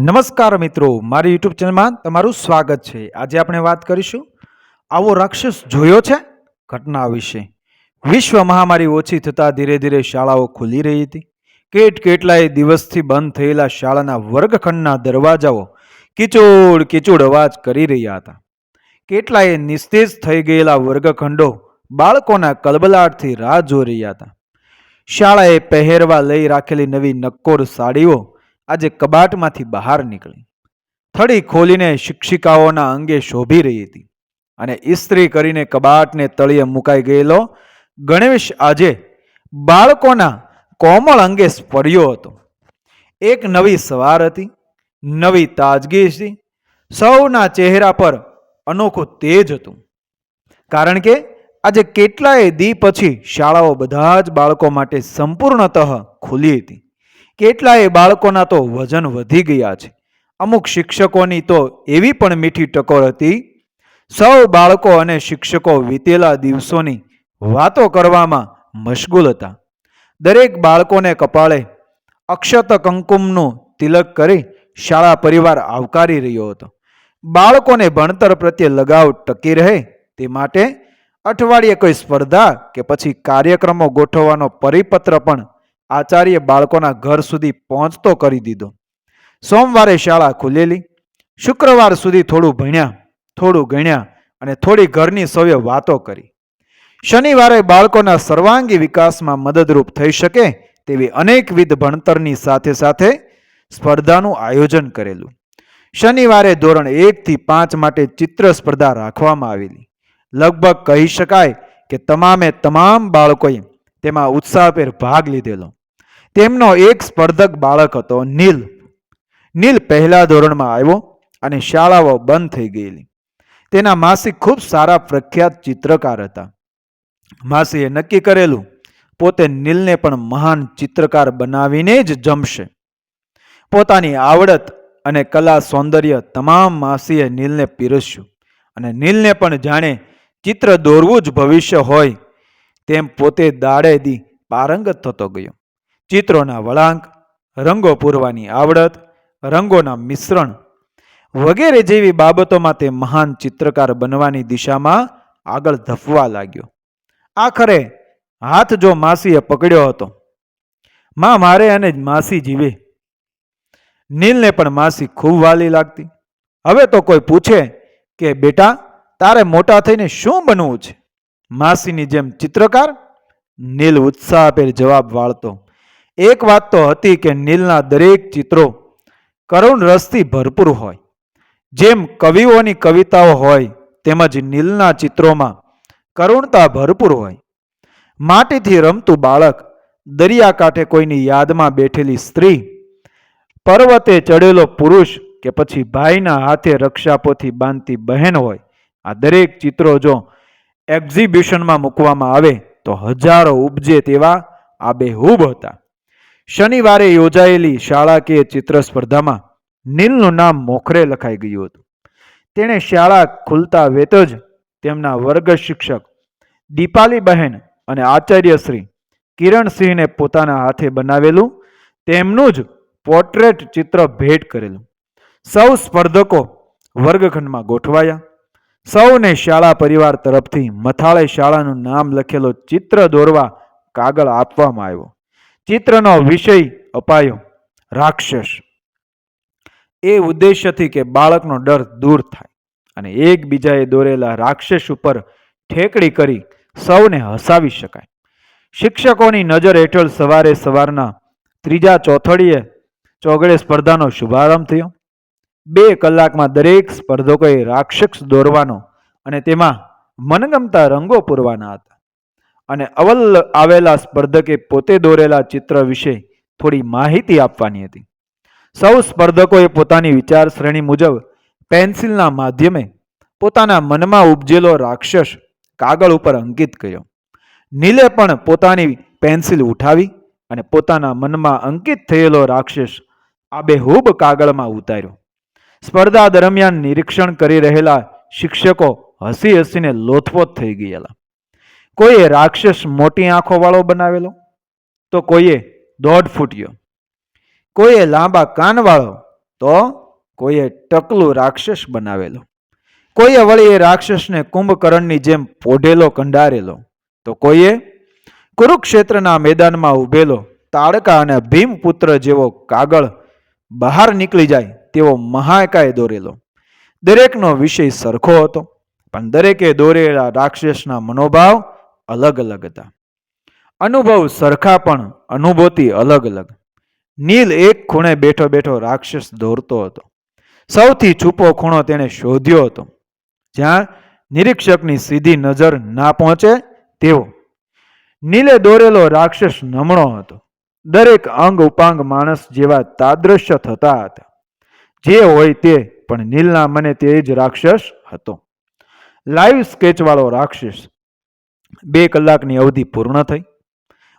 નમસ્કાર મિત્રો, મારી યુટ્યુબ ચેનલમાં તમારું સ્વાગત છે. આજે આપણે વાત કરીશું, આવો રાક્ષસ જોયો છે? ઘટના વિશે. વિશ્વ મહામારી ઓછી થતાં ધીરે ધીરે શાળાઓ ખુલી રહી હતી. કેટ કેટલાય દિવસથી બંધ થયેલા શાળાના વર્ગખંડના દરવાજાઓ કિચોડ કિચોડ અવાજ કરી રહ્યા હતા. કેટલાય નિસ્તેજ થઈ ગયેલા વર્ગખંડો બાળકોના કલબલાટથી રાહ જોઈ રહ્યા હતા. શાળાએ પહેરવા લઈ રાખેલી નવી નક્કોર સાડીઓ આજે કબાટમાંથી બહાર નીકળી. થડી ખોલીને શિક્ષિકાઓના અંગે શોભી રહી હતી અને ઇસ્ત્રી કરીને કબાટને તળિયે મુકાઈ ગયેલો ગણેશ આજે બાળકોના કોમળ અંગે સ્પર્યો હતો. એક નવી સવાર હતી, નવી તાજગી હતી, સૌના ચહેરા પર અનોખું તેજ હતું. કારણ કે આજે કેટલાય દી પછી શાળાઓ બધા જ બાળકો માટે સંપૂર્ણતઃ ખુલી હતી. કેટલાય બાળકોના તો વજન વધી ગયા છે. અમુક શિક્ષકોની તો એવી પણ મીઠી ટકોર હતી. સૌ બાળકો અને શિક્ષકો વીતેલા દિવસોની વાતો કરવામાં મશગુલ હતા. દરેક બાળકોને કપાળે અક્ષત કંકુમનું તિલક કરી શાળા પરિવાર આવકારી રહ્યો હતો. બાળકોને ભણતર પ્રત્યે લગાવ ટકી રહે તે માટે અઠવાડિયે કોઈ સ્પર્ધા કે પછી કાર્યક્રમો ગોઠવવાનો પરિપત્ર પણ આચાર્ય બાળકોના ઘર સુધી પહોંચતો કરી દીધો. સોમવારે શાળા ખુલેલી. શુક્રવાર સુધી થોડું ભણ્યા, થોડું ગણ્યા અને થોડી ઘરની સૌએ વાતો કરી. શનિવારે બાળકોના સર્વાંગી વિકાસમાં મદદરૂપ થઈ શકે તેવી અનેકવિધ ભણતરની સાથે સાથે સ્પર્ધાનું આયોજન કરેલું. શનિવારે ધોરણ એકથી પાંચ માટે ચિત્ર સ્પર્ધા રાખવામાં આવેલી. લગભગ કહી શકાય કે તમામે તમામ બાળકોએ તેમાં ઉત્સાહભેર ભાગ લીધેલો. તેમનો એક સ્પર્ધક બાળક હતો નીલ. નીલ પહેલા ધોરણમાં આવ્યો અને શાળાઓ બંધ થઈ ગયેલી. તેના માસી ખૂબ સારા પ્રખ્યાત ચિત્રકાર હતા. માસીએ નક્કી કરેલું, પોતે નીલને પણ મહાન ચિત્રકાર બનાવીને જ જમશે. પોતાની આવડત અને કલા સૌંદર્ય તમામ માસીએ નીલને પીરસ્યું અને નીલને પણ જાણે ચિત્ર દોરવું જ ભવિષ્ય હોય તેમ પોતે દાડે દી પારંગત થતો ગયો. ચિત્રોના વળાંક, રંગો પૂરવાની આવડત, રંગોના મિશ્રણ વગેરે જેવી બાબતોમાં તે મહાન ચિત્રકાર બનવાની દિશામાં આગળ ધફવા લાગ્યો. આખરે હાથ જો માસીએ પકડ્યો હતો, માં, મારે અને માસી જીવે. નીલને પણ માસી ખૂબ વાલી લાગતી. હવે તો કોઈ પૂછે કે, બેટા, તારે મોટા થઈને શું બનવું છે? માસીની જેમ ચિત્રકાર નીલ ઉત્સાહભેર જવાબ વાળતો એક વાત તો હતી કે નીલના દરેક ચિત્રો કરુણ રસથી ભરપૂર હોય. જેમ કવિઓની કવિતાઓ હોય, તેમજ નીલના ચિત્રોમાં કરુણતા ભરપૂર હોય. માટીથી રમતું બાળક દરિયાકાંઠે કોઈની યાદમાં બેઠેલી સ્ત્રી, પર્વતે ચડેલો પુરુષ કે પછી ભાઈના હાથે રક્ષાપોથી બાંધતી બહેન હોય, આ દરેક ચિત્રો જો એક્ઝિબિશનમાં મૂકવામાં આવે, તો હજારો ઉપજે તેવા આબેહૂબ હતા. શનિવારે યોજાયેલી શાળાકીય ચિત્ર સ્પર્ધામાં નીલનું નામ મોખરે લખાઈ ગયું હતું. તેણે શાળા ખુલતા વેત જ તેમના વર્ગ શિક્ષક દીપાલી બહેન અને આચાર્ય શ્રી કિરણસિંહને પોતાના હાથે બનાવેલું, તેમનું જ પોર્ટ્રેટ ચિત્ર ભેટ કરેલું. સૌ સ્પર્ધકો વર્ગખંડમાં ગોઠવાયા. સૌને શાળા પરિવાર તરફથી મથાળે શાળાનું નામ લખેલો ચિત્ર દોરવા કાગળ આપવામાં આવ્યો. ચિત્રનો વિષય અપાયો. રાક્ષસ. એ ઉદ્દેશ્યથી કે બાળકનો ડર દૂર થાય અને એકબીજાએ દોરેલા રાક્ષસ ઉપર ઠેકડી કરી સૌને હસાવી શકાય. શિક્ષકોની નજર હેઠળ સવારે સવારના ત્રીજા ચોથડીએ ચોગડે સ્પર્ધાનો શુભારંભ થયો. બે કલાકમાં દરેક સ્પર્ધકોએ રાક્ષસ દોરવાનો અને તેમાં મનગમતા રંગો પૂરવાના હતા. અને અવલ આવેલા સ્પર્ધકે પોતે દોરેલા ચિત્ર વિશે થોડી માહિતી આપવાની હતી. સૌ સ્પર્ધકોએ પોતાની વિચારશ્રેણી મુજબ પેન્સિલના માધ્યમે પોતાના મનમાં ઉપજેલો રાક્ષસ કાગળ ઉપર અંકિત કર્યો. નીલે પણ પોતાની પેન્સિલ ઉઠાવી અને પોતાના મનમાં અંકિત થયેલો રાક્ષસ આબેહૂબ કાગળમાં ઉતાર્યો. સ્પર્ધા દરમિયાન નિરીક્ષણ કરી રહેલા શિક્ષકો હસી હસીને લોથપોથ થઈ ગયેલા. કોઈએ રાક્ષસ મોટી આંખો વાળો બનાવેલો? તો કોઈએ દોઢ ફૂટ્યો. કોઈએ લાંબા કાનવાળો? તો કોઈએ ટકલું રાક્ષસ બનાવેલો. કોઈએ વળી એ રાક્ષસને કુંભકર્ણની જેમ પોઢેલો, કંડારેલો. તો કોઈએ કુરુક્ષેત્રના મેદાનમાં ઊભેલો તાડકા અને ભીમપુત્ર જેવો કાગળ બહાર નીકળી જાય તેવો મહાકાય દોરેલો. દરેકનો વિષય સરખો હતો, પણ દરેકે દોરેલા રાક્ષસના મનોભાવ અલગ અલગ હતા. અનુભવ સરખા પણ અનુભૂતિ અલગ અલગ. નીલ એક ખૂણે બેઠો બેઠો રાક્ષસ દોરતો હતો. સૌથી છૂપો ખૂણો તેણે શોધ્યો હતો. જ્યાં નિરીક્ષકની સીધી નજર ના પહોંચે તેવો. નીલે દોરેલો રાક્ષસ નમણો હતો. દરેક અંગ ઉપાંગ માણસ જેવા તાદ્રશ્ય થતા હતા. જે હોય તે પણ નીલના મને તે જ રાક્ષસ હતો. લાઈવ સ્કેચવાળો રાક્ષસ બે કલાકની અવધિ પૂર્ણ થઈ.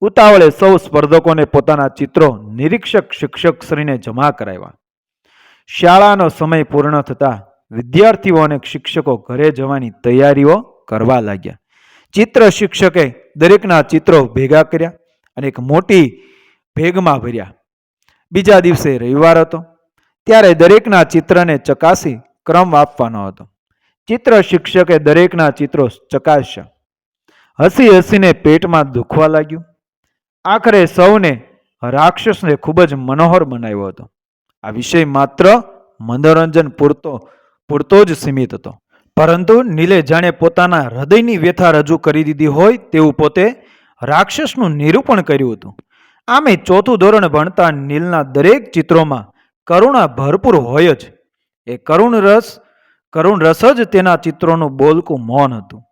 ઉતાવળે સૌ સ્પર્ધકોને પોતાના ચિત્રો નિરીક્ષક શિક્ષક શ્રીને જમા કરાવ્યા. શાળાનો સમય પૂર્ણ થતાં વિદ્યાર્થીઓ અને શિક્ષકો ઘરે જવાની તૈયારીઓ કરવા લાગ્યા. ચિત્ર શિક્ષકે દરેકના ચિત્રો ભેગા કર્યા અને એક મોટી ભેગમાં ભર્યા. બીજા દિવસે રવિવાર હતો. ત્યારે દરેકના ચિત્રને ચકાસી ક્રમ આપવાનો હતો. ચિત્ર શિક્ષકે દરેકના ચિત્રો ચકાસ્યા. હસી હસીને પેટમાં દુખવા લાગ્યું. આખરે સૌને રાક્ષસને ખૂબ જ મનોહર બનાવ્યો હતો. આ વિષય માત્ર મનોરંજન પૂરતો પૂરતો જ સીમિત હતો. પરંતુ નીલે જાણે પોતાના હૃદયની વ્યથા રજૂ કરી દીધી હોય તેવું પોતે રાક્ષસનું નિરૂપણ કર્યું હતું. આમે ચોથું ધોરણ ભણતા નીલના દરેક ચિત્રોમાં કરુણા ભરપૂર હોય જ. એ કરુણ રસ કરુણ રસ જ તેના ચિત્રોનું બોલકું મૌન હતું.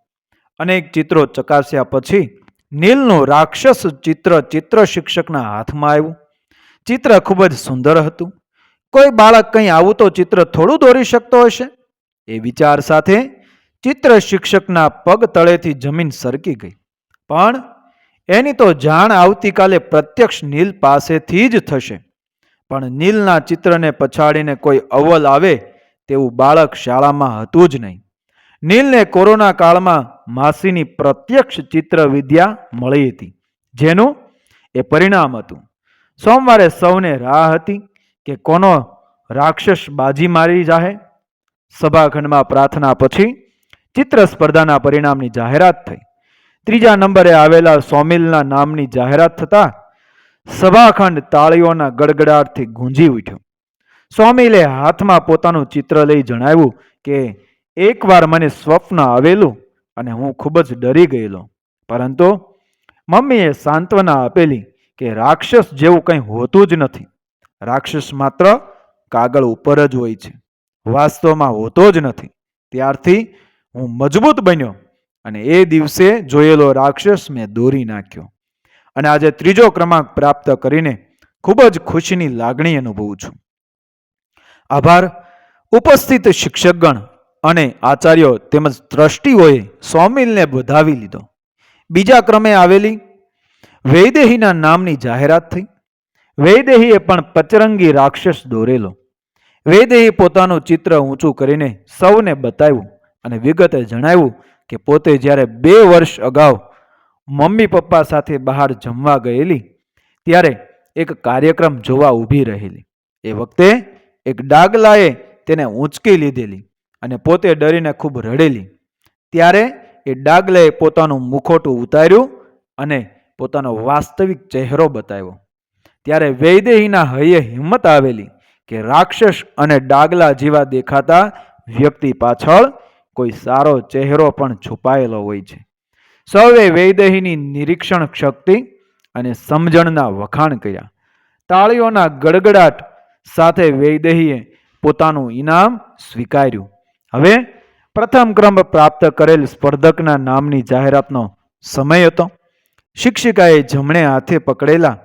અનેક ચિત્રો ચકાસ્યા પછી નીલનું રાક્ષસ ચિત્ર ચિત્ર શિક્ષકના હાથમાં આવ્યું. ચિત્ર ખૂબ જ સુંદર હતું. કોઈ બાળક કંઈ આવું તો ચિત્ર થોડું દોરી શકતો હશે? એ વિચાર સાથે ચિત્ર શિક્ષકના પગ તળેથી જમીન સરકી ગઈ. પણ એની તો જાણ આવતીકાલે પ્રત્યક્ષ નીલ પાસેથી જ થશે. પણ નીલના ચિત્રને પછાડીને કોઈ અવ્વલ આવે તેવું બાળક શાળામાં હતું જ નહીં. નીલને કોરોના કાળમાં માસીની પ્રત્યક્ષ ચિત્ર વિદ્યા મળી હતી, જેનું એ પરિણામ હતું. સોમવારે સૌને રાહ હતી કે કોનો રાક્ષસ બાજી મારી જાહે? સભાખંડમાં પ્રાર્થના પછી ચિત્ર સ્પર્ધાના પરિણામની જાહેરાત થઈ. ત્રીજા નંબરે આવેલા સોમિલના નામની જાહેરાત થતાં સભાખંડ તાળીઓના ગડગડાટથી ગુંજી ઉઠ્યો. સોમિલે હાથમાં પોતાનું ચિત્ર લઈ જણાવ્યું કે, એકવાર મને સ્વપ્ન આવેલું અને હું ખૂબ જ ડરી ગયેલો. પરંતુ મમ્મીએ સાંત્વના આપેલી કે રાક્ષસ જેવું કંઈ હોતું જ નથી. રાક્ષસ માત્ર કાગળ ઉપર જ હોય છે. વાસ્તવમાં હોતો જ નથી. ત્યારથી હું મજબૂત બન્યો અને એ દિવસે જોયેલો રાક્ષસ મેં દોરી નાખ્યો. અને આજે ત્રીજો ક્રમાંક પ્રાપ્ત કરીને ખૂબ જ ખુશીની લાગણી અનુભવું છું. આભાર. ઉપસ્થિત શિક્ષકગણ અને આચાર્યો તેમજ દ્રષ્ટિઓએ સોમિલને વધાવી લીધો. બીજા ક્રમે આવેલી વૈદેહીના નામની જાહેરાત થઈ. વૈદેહીએ પણ પચરંગી રાક્ષસ દોરેલો. વૈદેહી પોતાનું ચિત્ર ઊંચું કરીને સૌને બતાવ્યું અને વિગતે જણાવ્યું કે પોતે જ્યારે બે વર્ષ અગાઉ મમ્મી પપ્પા સાથે બહાર જમવા ગયેલી, ત્યારે એક કાર્યક્રમ જોવા ઊભી રહેલી. એ વખતે એક ડાગલાએ તેને ઊંચકી લીધેલી. અને પોતે ડરીને ખૂબ રડેલી. ત્યારે એ ડાગલેએ પોતાનું મુખોટું ઉતાર્યું અને પોતાનો વાસ્તવિક ચહેરો બતાવ્યો. ત્યારે વૈદેહીના હૈયે હિંમત આવેલી કે રાક્ષસ અને ડાગલા જેવા દેખાતા વ્યક્તિ પાછળ કોઈ સારો ચહેરો પણ છુપાયેલો હોય છે. સૌએ વૈદેહીની નિરીક્ષણ શક્તિ અને સમજણના વખાણ કર્યા. તાળીઓના ગડગડાટ સાથે વૈદેહીએ પોતાનું ઇનામ સ્વીકાર્યું. હવે પ્રથમ ક્રમ પ્રાપ્ત કરેલ સ્પર્ધકના નામની જાહેરાતનો સમય હતો. શિક્ષિકાએ જમણે હાથે પકડેલા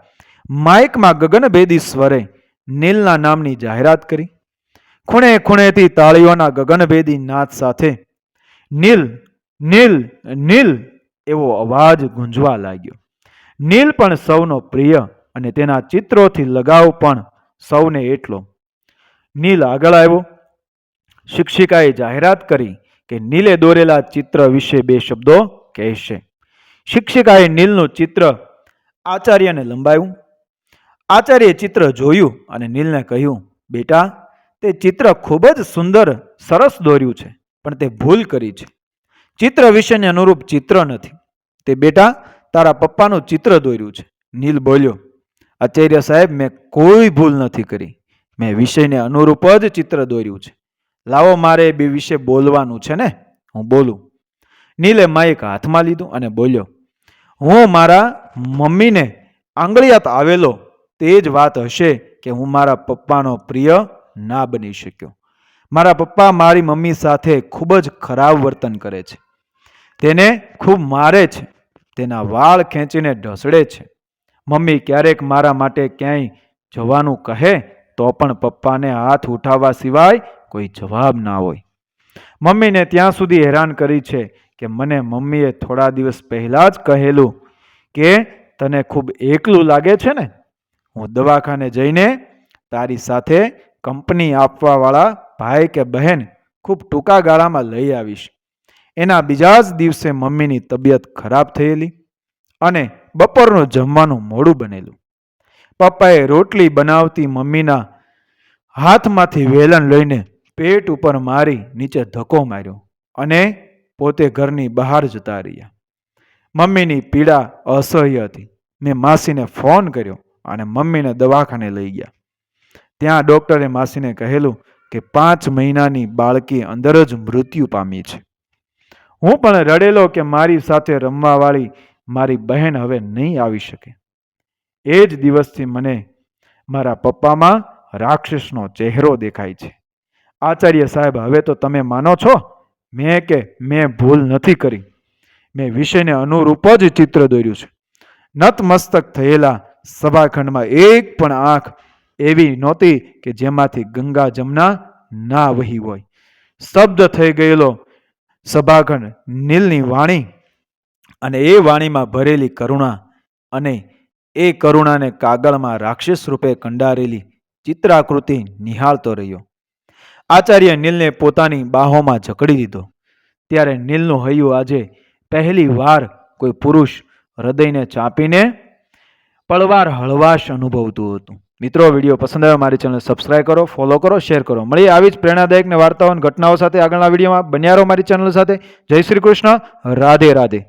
માઇકમાં ગગનભેદી સ્વરે નીલના નામની જાહેરાત કરી. ખૂણે ખૂણેથી તાળીઓના ગગનભેદી નાદ સાથે, નીલ નીલ નીલ એવો અવાજ ગુંજવા લાગ્યો. નીલ પણ સૌનો પ્રિય અને તેના ચિત્રોથી લગાવ પણ સૌને એટલો. નીલ આગળ આવ્યો. શિક્ષિકાએ જાહેરાત કરી કે નીલે દોરેલા ચિત્ર વિશે બે શબ્દો કહેશે. શિક્ષિકાએ નીલનું ચિત્ર આચાર્યને લંબાયું આચાર્યે ચિત્ર જોયું અને નીલને કહ્યું, બેટા, તે ચિત્ર ખૂબ જ સુંદર, સરસ દોર્યું છે, પણ તે ભૂલ કરી છે. ચિત્ર વિશેને અનુરૂપ ચિત્ર નથી. તે બેટા, તારા પપ્પાનું ચિત્ર દોર્યું છે. નીલ બોલ્યો, આચાર્ય સાહેબ, મેં કોઈ ભૂલ નથી કરી. મેં વિષયને અનુરૂપ જ ચિત્ર દોર્યું છે. લાવો મારે એ બે વિશે બોલવાનું છે ને? હું બોલું. નીલે માઇક હાથમાં લીધું અને બોલ્યો, હું મારા મમ્મીને આંગળિયાત આવેલો તે જ વાત હશે કે હું મારા પપ્પાનો પ્રિય ના બની શક્યો. મારા પપ્પા મારી મમ્મી સાથે ખૂબ જ ખરાબ વર્તન કરે છે. તેને ખૂબ મારે છે. તેના વાળ ખેંચીને ઢસડે છે. મમ્મી ક્યારેક મારા માટે ક્યાંય જવાનું કહે તો પણ પપ્પાને હાથ ઉઠાવવા સિવાય કોઈ જવાબ ના હોય. મમ્મીને ત્યાં સુધી હેરાન કરી છે કે મને મમ્મીએ થોડા દિવસ પહેલાં જ કહેલું કે તને ખૂબ એકલું લાગે છે ને? હું દવાખાને જઈને તારી સાથે કંપની આપવાવાળા ભાઈ કે બહેન ખૂબ ટૂંકા ગાળામાં લઈ આવીશ. એના બીજા જ દિવસે મમ્મીની તબિયત ખરાબ થયેલી અને બપોરનું જમવાનું મોડું બનેલું. પપ્પાએ રોટલી બનાવતી મમ્મીના હાથમાંથી વેલણ લઈને પેટ ઉપર મારી નીચે ધક્કો માર્યો અને પોતે ઘરની બહાર જતા રહ્યા. મમ્મીની પીડા અસહ્ય હતી. મેં માસીને ફોન કર્યો અને મમ્મીને દવાખાને લઈ ગયા. ત્યાં ડૉક્ટરે માસીને કહેલું કે પાંચ મહિનાની બાળકી અંદર જ મૃત્યુ પામી છે. હું પણ રડેલો કે મારી સાથે રમવાવાળી મારી બહેન હવે નહીં આવી શકે. એ જ દિવસથી મને મારા પપ્પામાં રાક્ષસનો ચહેરો દેખાય છે. આચાર્ય સાહેબ, હવે તો તમે માનો છો? મેં કે મેં ભૂલ નથી કરી. મેં વિષયને અનુરૂપ જ ચિત્ર દોર્યું છે. નતમસ્તક થયેલા સભાખંડમાં એક પણ આંખ એવી નહોતી કે જેમાંથી ગંગા જમના ના વહી હોય. સ્તબ્ધ થઈ ગયેલો સભાખંડ નીલની વાણી અને એ વાણીમાં ભરેલી કરુણા અને એ કરુણાને કાગળમાં રાક્ષસ રૂપે કંડારેલી ચિત્રાકૃતિ નિહાળતો રહ્યો. આચાર્ય નીલને પોતાની બાહોમાં જકડી દીધો. ત્યારે નીલનું હૈયું આજે પહેલી વાર કોઈ પુરુષ હૃદયને ચાંપીને પળવાર હળવાશ અનુભવતું હતું. મિત્રો, વીડિયો પસંદ આવ્યો મારી ચેનલ સબસ્ક્રાઇબ કરો ફોલો કરો શેર કરો. મળીએ આવી જ પ્રેરણાદાયક વાર્તાઓ અને ઘટનાઓ સાથે આગળના વિડીયોમાં. બન્યા રહો મારી ચેનલ સાથે. જય શ્રી કૃષ્ણ. રાધે રાધે.